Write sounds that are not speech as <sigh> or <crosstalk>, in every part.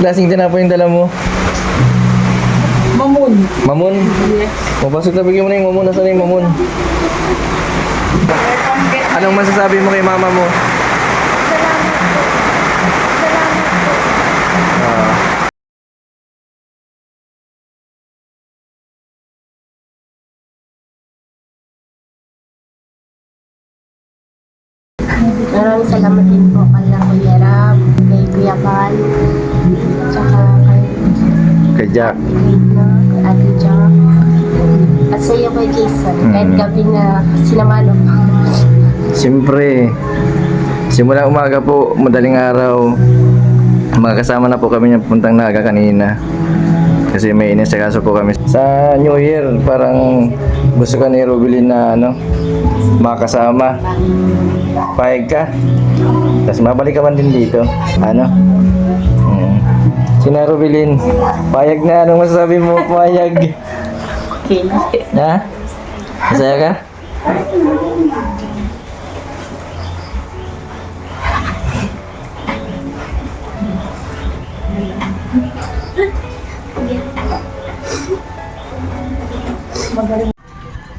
Klaseng tinapay yung dala mo? Mamun. Mamun? Mapasok na bigyan mo na yung mamun. Nasaan na yung mamun? Anong masasabi mo kay mama mo? Ah, Jack. Ate Jack, at sa iyo kay Jason, kahit Mm. gabi na sinamalo. Siyempre, simula umaga po, madaling araw, magkasama na po kami ng puntang naga kanina. Kasi may inisakaso po kami. Sa New Year, parang gusto ka ni Rubilin na ano, makasama. Payag ka. Tapos mabalik ka man din dito. Ano? Hmm. Sina Rubilin, payag na. Anong masasabi mo? Payag. Okay. Ha? Masaya ka?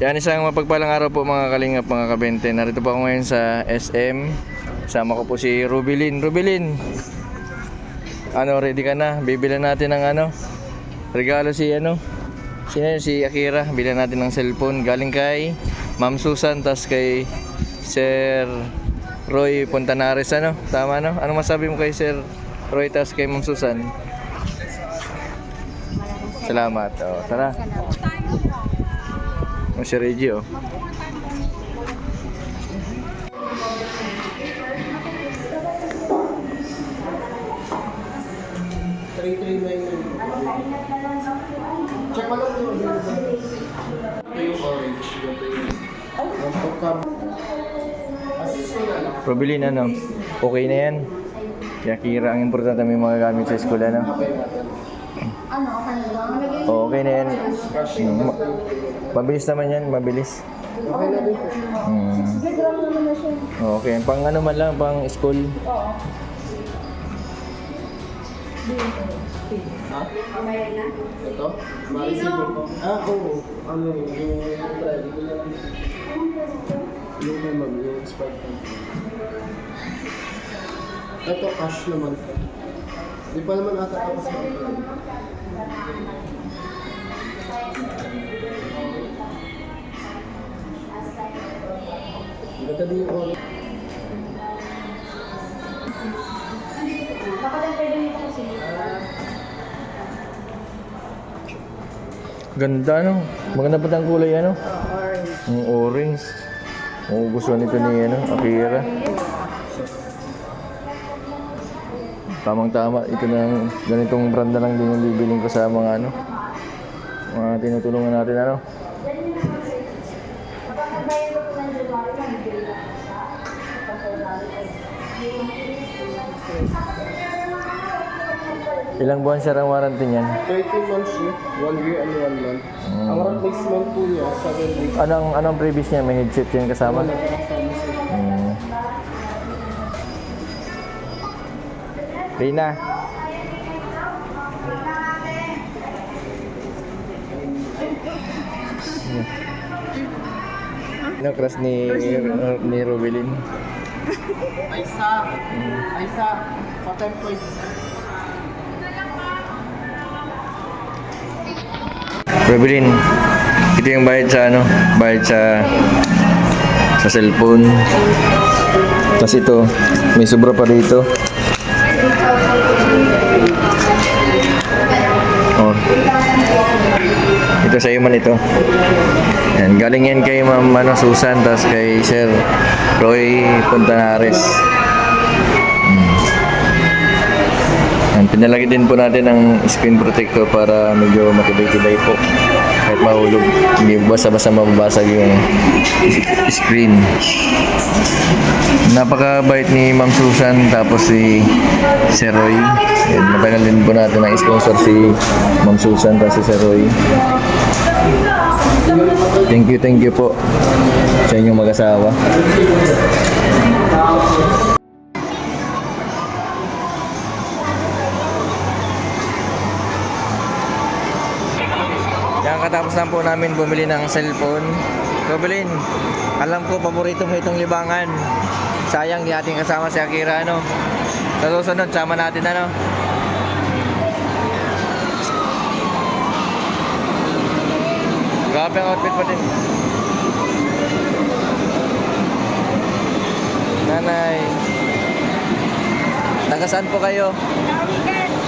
Yan isang mapagpalang araw po mga kalingap mga kabente. Narito po ako ngayon sa SM. Sama ko po si Rubilin. Rubilin, ano ready ka na? Bibilan natin ng ano? Regalo si ano? Sino? Si Akira. Bilan natin ng cellphone. Galing kay Ma'am Susan. tas kay Sir Roy Puntanares. Ano? Tama no? Ano masabi mo kay Sir Roy tas kay Ma'am Susan? Salamat. Oh, tara. O si Reggie oh. Check mo lang yung Ito yung orange. Ito yung... Ko na ano? Okay na yan. Kaya Kira, ang importante may mga gamit sa school ano? Oo, okay na yan. Mm, ma- mabilis naman yan, mabilis. Okay na po. Mm. Okay, pang ano man lang, pang school. Ha? Ito? Ma-receive ko. Ah, oo. Ano yung... Yung bread. Yung lang. Yung may ma'am, yung expired card. Ito, cash naman. Di pa naman ata tapos sa Ganda din yung orange. Ganda no? Maganda pa ang kulay ano? Ang orange. Ang gusto nito ni ano, Akira. Tamang tama, ito na ganitong brand na lang din yung bibiling ko sa mga ano. Mga tinutulungan natin ano. Ilang buwan siya ang warranty niyan? 30 months yun. One year and one month. Mm. Ang replacement po niya, 7 weeks. Anong anong previous niya? May headset yan kasama? Wala kasama sa Mm. Rina. Ano crush ni ni Rubilin? Aisa! Aisa! Patempoid. Rubilin. Ito yung bayad sa ano? Bayad sa sa cellphone. Tapos ito, may sobra pa dito. Oh. Ito sa iyo man ito. Yan, galing yan kay Ma'am ano, Susan, tapos kay Sir Roy Puntanares. Hmm. Yan, pinalagay din po natin ng screen protector para medyo matibay-tibay po. Kahit mahulog, hindi basta-basta mababasag yung screen. Napakabait ni Ma'am Susan tapos si Sir Roy. Yan, matagal din po natin ang sponsor si Ma'am Susan tapos si Sir Roy. Thank you, thank you po sa inyong mag-asawa. Kakatapos lang po namin bumili ng cellphone. Robilin, alam ko paborito mo itong libangan. Sayang di ating kasama si Akira ano. Sa susunod, sama natin ano. Grabe ang outfit pa din. Nanay. Taga saan po kayo?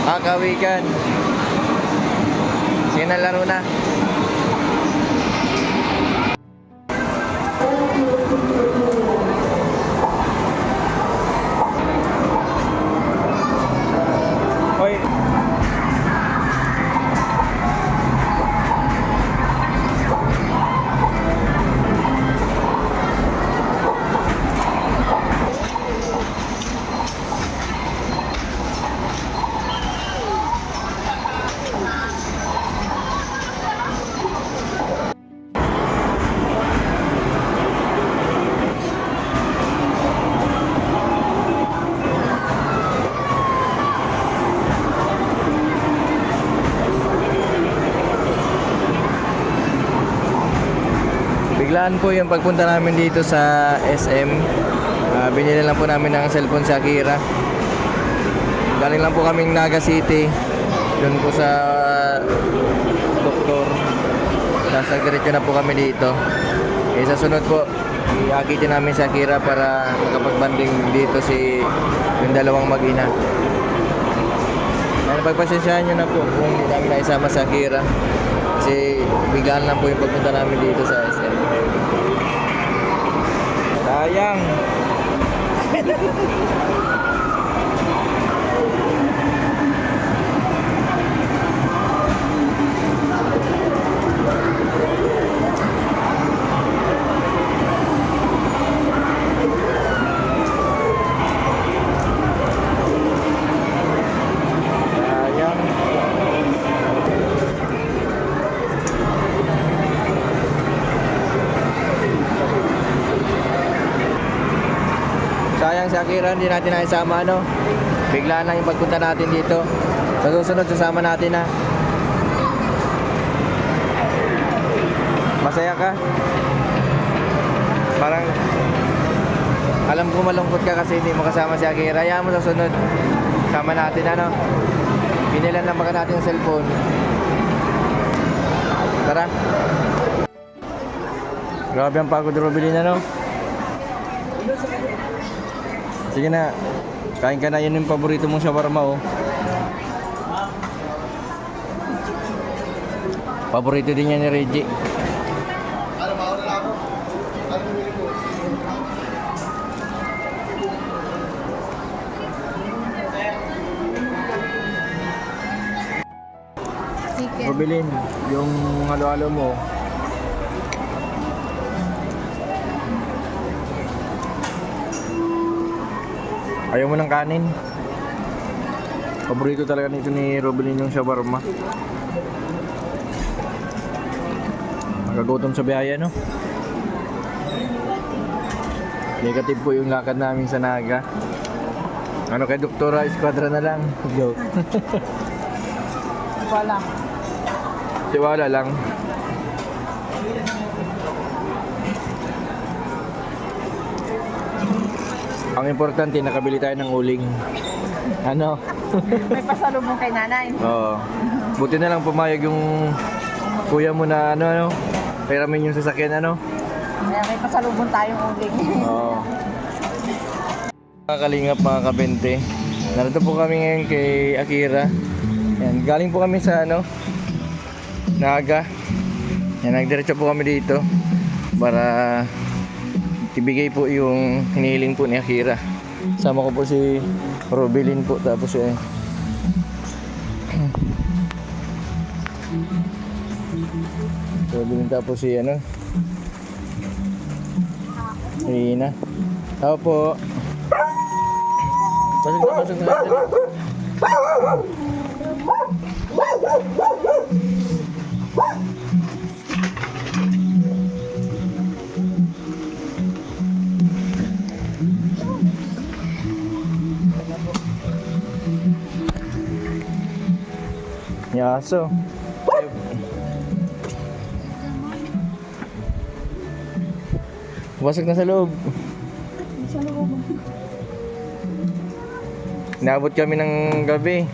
Ah, kawikan. Sige na, laro na. Biglaan po yung pagpunta namin dito sa SM. Ah, binili lang po namin ng cellphone sa Akira. Galing lang po kaming Naga City. Doon po sa doktor. Tapos na po kami dito. Eh, sa sunod po, iakitin namin sa Akira para makapagbanding dito si yung dalawang mag-ina. Ano, pagpasensyahan nyo na po kung hindi namin naisama sa Akira. Kasi biglaan lang po yung pagpunta namin dito sa SM. Sayang! <laughs> Sayang si Akira, hindi natin naisama ano. Bigla lang yung pagpunta natin dito. Sa susunod, sasama natin na. Masaya ka? Parang alam ko malungkot ka kasi hindi mo kasama si Akira. Hayaan mo sa sunod. Sama natin ano. Binilan lang baka natin yung cellphone. Tara. Grabe ang pagod Robilin ano. Sige na. Kain ka na yun yung paborito mong shawarma oh. Paborito din yan ni Reggie. Chicken. Robilin, yung halo-halo mo. Ayaw mo ng kanin? Paborito talaga nito ni Robilin yung shawarma. Nagagutom sa biyaya, no? Negative po yung lakad namin sa Naga. Ano kay Doktora Esquadra na lang. <laughs> Joke. Wala. Tiwala lang. Ang importante, nakabili tayo ng uling. Ano? May pasalubong kay nanay. Oo. Buti na lang pumayag yung kuya mo na ano ano. Peramin yung sasakyan ano. May, may pasalubong tayong uling. Oo. Mga kalingap mga kabente. Narito po kami ngayon kay Akira. Yan, galing po kami sa ano, Naga. Yan, nagdiretso po kami dito para ibigay po yung hinihiling po ni Akira. Sama ko po si Robilin po tapos eh <clears throat> Robilin tapos si ano Rina. Tao po. Pasok na, pasok na. aso. What? Basag na sa loob. Sa loob. Naabot kami ng gabi.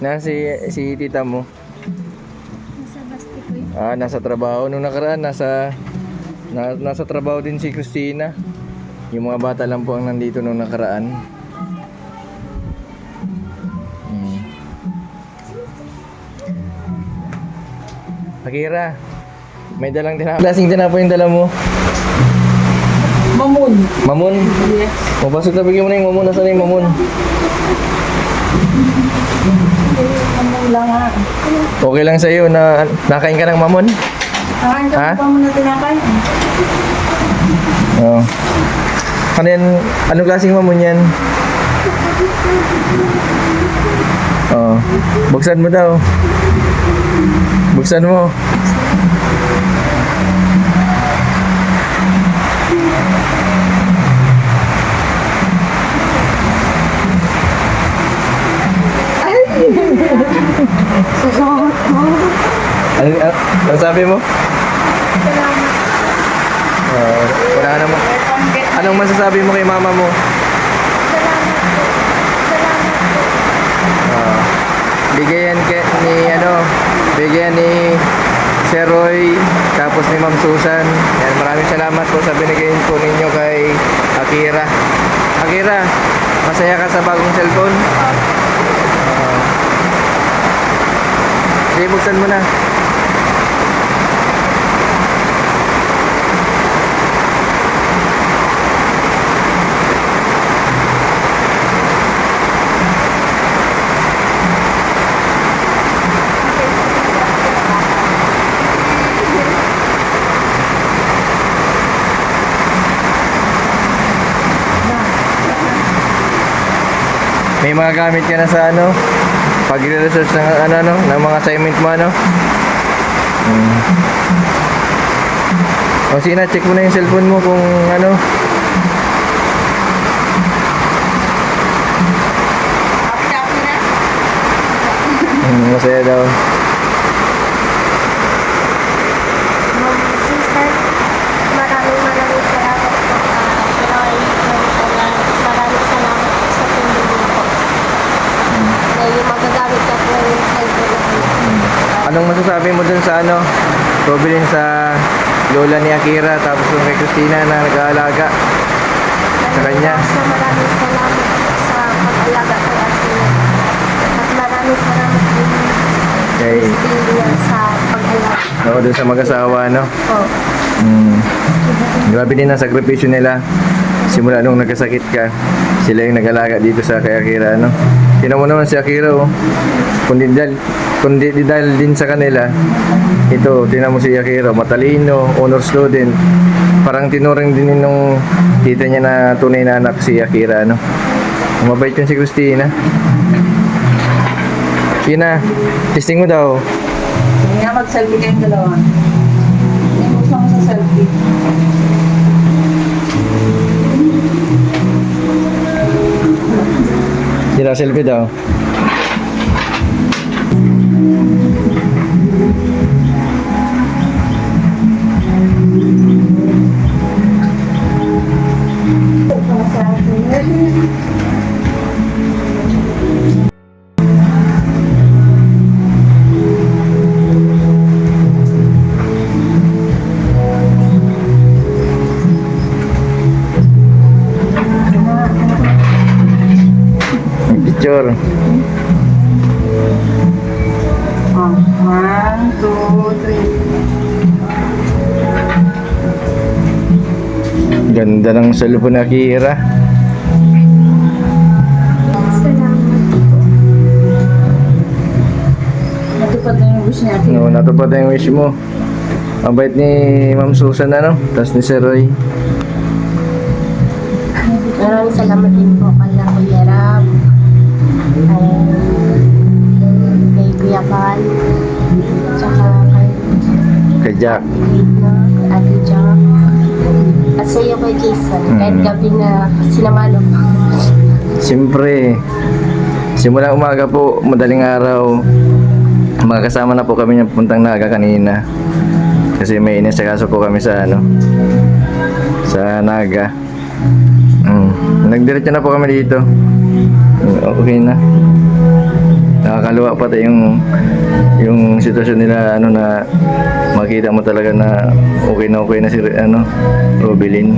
Na si si tita mo. Nasa bastiko. Ah, nasa trabaho nung nakaraan nasa na, nasa trabaho din si Christina. Yung mga bata lang po ang nandito nung nakaraan. Akira, may dalang tinapay. Klaseng tinapay yung dala mo. Mamun. Mamun. Yes. Mapasok na bigyan mo na yung mamun. Nasaan na yung mamun? Mamun lang ha. Okay lang sa'yo na nakain ka ng mamun? Kakain Ha? ka pa muna tinakain. Oo. Ano yan? Anong klaseng mamon yan? Oo. Buksan mo daw. Buksan mo. Salamat po. Ano, ano, sabi mo? Salamat. Oo. wala na mo. Anong masasabi mo kay mama mo? Salamat po. Salamat po. Oo. bigyan ke, ni ano, bigyan ni Sir Roy, tapos ni Ma'am Susan. Yan, maraming salamat po sa binigay po ninyo kay Akira. Akira, masaya ka sa bagong cellphone? Oo. Sige, buksan mo na. May mga gamit ka na sa ano? Pag-research ng ano, ano, ng mga assignment mo ano? Hmm. O sige na, check mo na yung cellphone mo kung ano. Hmm, masaya daw. Ma'am Sister, maraming maraming salamat po. Ah, maraming maraming salamat po sa pindulong po. Na yung magagamit ka po yung cellphone na yun. Anong masasabi mo dun sa ano? Probilin sa lola ni Akira tapos yung kay Christina na nag-aalaga. Sa kanya. Sa maraming salamat sa pag-alaga kay Atina. At maraming salamat din Kay, sa pag-alaga ako dun sa mag-asawa, no? po. Mm. Grabe din ang sakripisyo nila. Simula nung nagkasakit ka, sila yung nag-alaga dito sa kay Akira, no? Tingnan mo naman si Akira, oh. Kundi dahil, kundi di dahil din sa kanila, ito, tingnan mo si Akira, matalino, honor student. Parang tinuring din nung tita niya na tunay na anak si Akira, no? Mabait yun si Christina. Kina, testing mo daw. Hindi nga mag-selfie kayong dalawa. Hindi mo sa selfie. Sila selfie daw. Picture. Oh, one, two, three. Ganda ng cellphone. Salamat po. Natupad na yung wish niya. No, natupad na yung wish mo. Ang bait ni Ma'am Susan ano, tapos ni Sir Roy. Maraming salamat din po Jack. Ate Jack, at sa iyo kay Jason, kahit Mm. gabi na sinamalo ko. Siyempre, simula umaga po, madaling araw, magkasama na po kami ng puntang naga kanina. Kasi may inisakaso po kami sa ano sa Naga. Mm. Nagdiretso na po kami dito. Okay na. Nakakaluwa pati yung yung sitwasyon nila ano na makita mo talaga na okay na okay na si ano Robilin.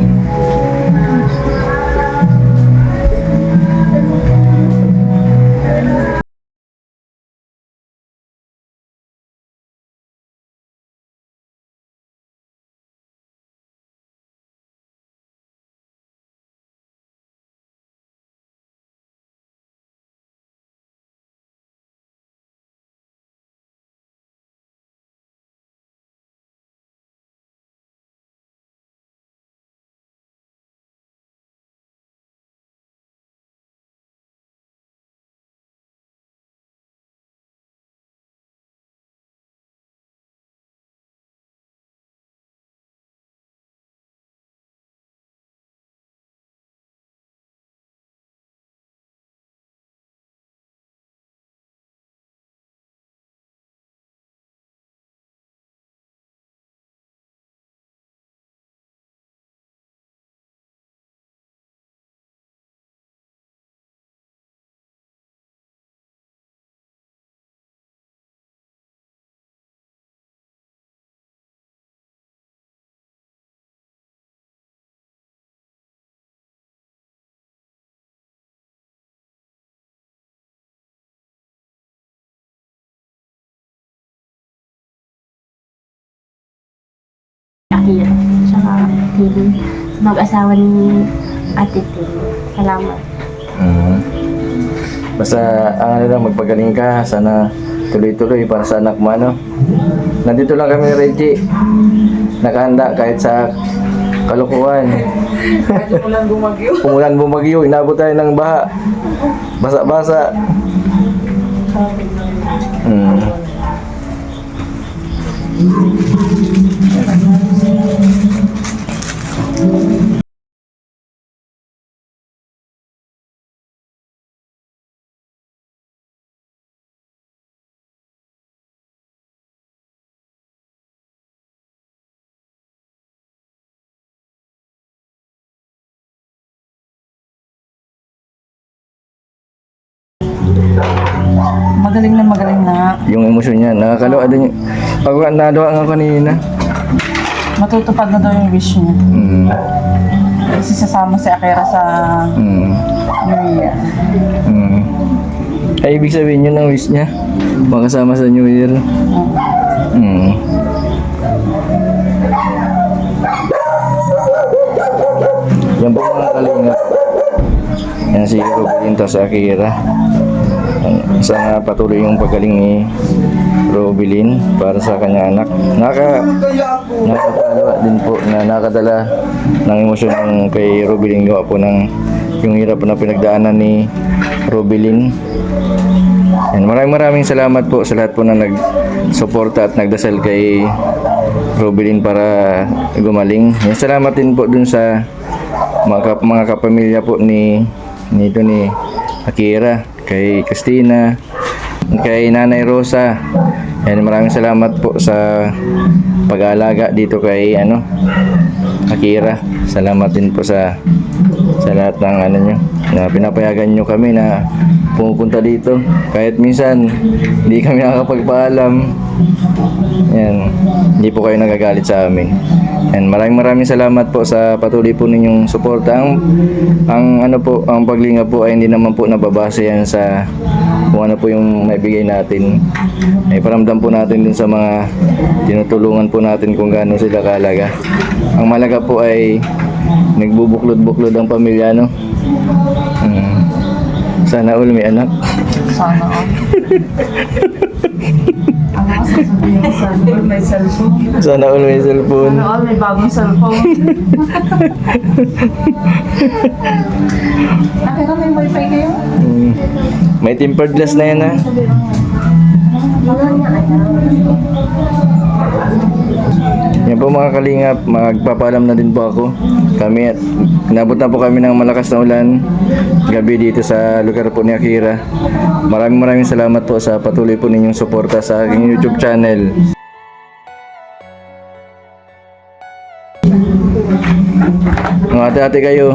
Akira. Tsaka Tilly. Mag-asawa ni Ate Tilly. Salamat. Mm. Basta ang ano lang magpagaling ka, sana tuloy-tuloy para sa anak mo ano. Nandito lang kami Reggie. Nakahanda kahit sa kalukuhan. Kahit lang bumagyo. <laughs> Umulan bumagyo, inabot tayo ng baha. Basa-basa. Mm. Niya, nakakaluwa din. yung- Pag nadawa nga kanina. Matutupad na daw yung wish niya. Mm. Kasi sasama si Akira sa Mm. New Year. Mm. Ay, ibig sabihin yun ang wish niya. Makasama sa New Year. Mm. Yan po mga kalingap. Yan si Robin to sa Akira. Sana patuloy yung pagaling ni Robilin para sa kanya anak. Naka, nakakatawa din po na nakadala ng emosyon ng kay Robilin gawa po ng yung hirap na pinagdaanan ni Robilin. Yan, maraming maraming salamat po sa lahat po na nag-suporta at nagdasal kay Robilin para gumaling. Yan, salamat din po dun sa mga, mga kapamilya po ni nito ni Akira, kay Christina, kay Nanay Rosa. Yan, maraming salamat po sa pag-aalaga dito kay ano Akira. Salamat din po sa sa lahat ng ano nyo na pinapayagan nyo kami na pumupunta dito kahit minsan hindi kami nakakapagpaalam yan hindi po kayo nagagalit sa amin. And maraming maraming salamat po sa patuloy po ninyong suporta. Ang, ang ano po ang paglinga po ay hindi naman po nababase yan sa kung ano po yung maibigay natin. Ay paramdam po natin din sa mga tinutulungan po natin kung gaano sila kaalaga ang malaga po ay nagbubuklod-buklod ang pamilya no? Mm. sana all may anak. Sana all. <laughs> Sana all may cellphone. sana all may cellphone Sana all may bagong cellphone. <laughs> Akira may wifi kayo? Mm. may tempered glass na yan ha yan po mga kalingap, magpapalam na din po ako. Kami at nabot na po kami ng malakas na ulan gabi dito sa lugar po ni Akira. Maraming maraming salamat po sa patuloy po ninyong suporta sa aking YouTube channel. Mga ate-ate kayo.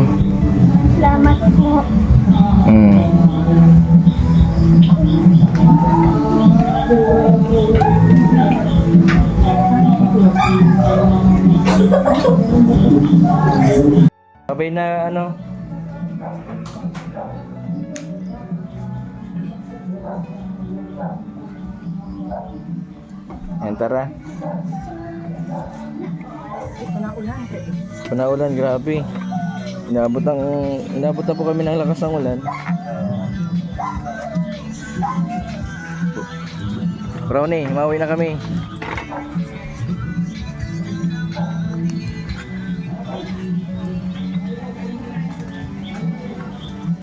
Salamat po. Hmm. Sabay na ano? Yan tara. Panaulan, grabe. Inabot ang inabot na po kami ng lakas ng ulan. Brownie, mauwi na kami.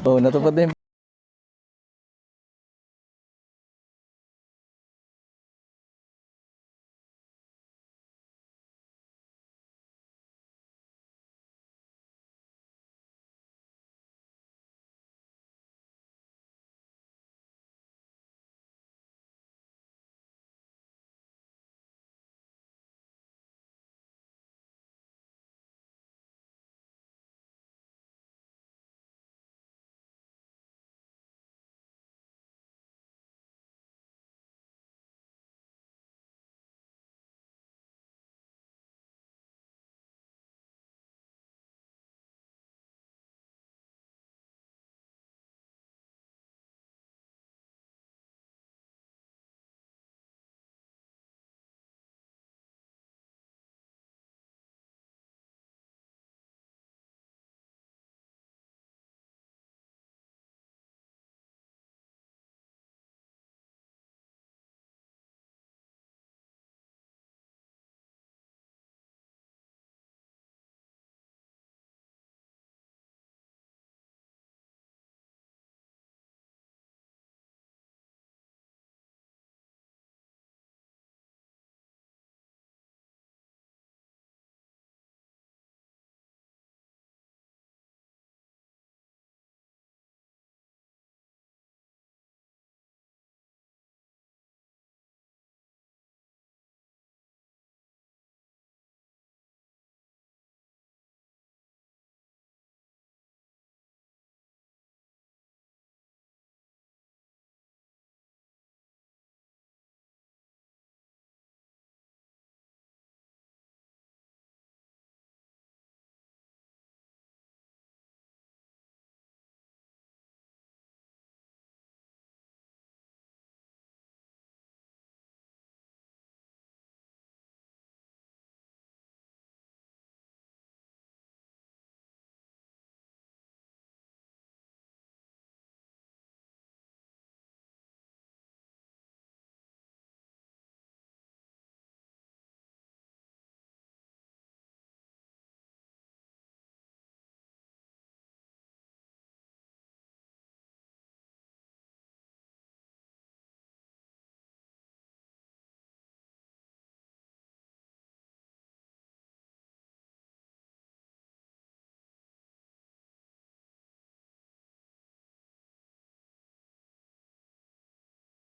Oh, natupad din.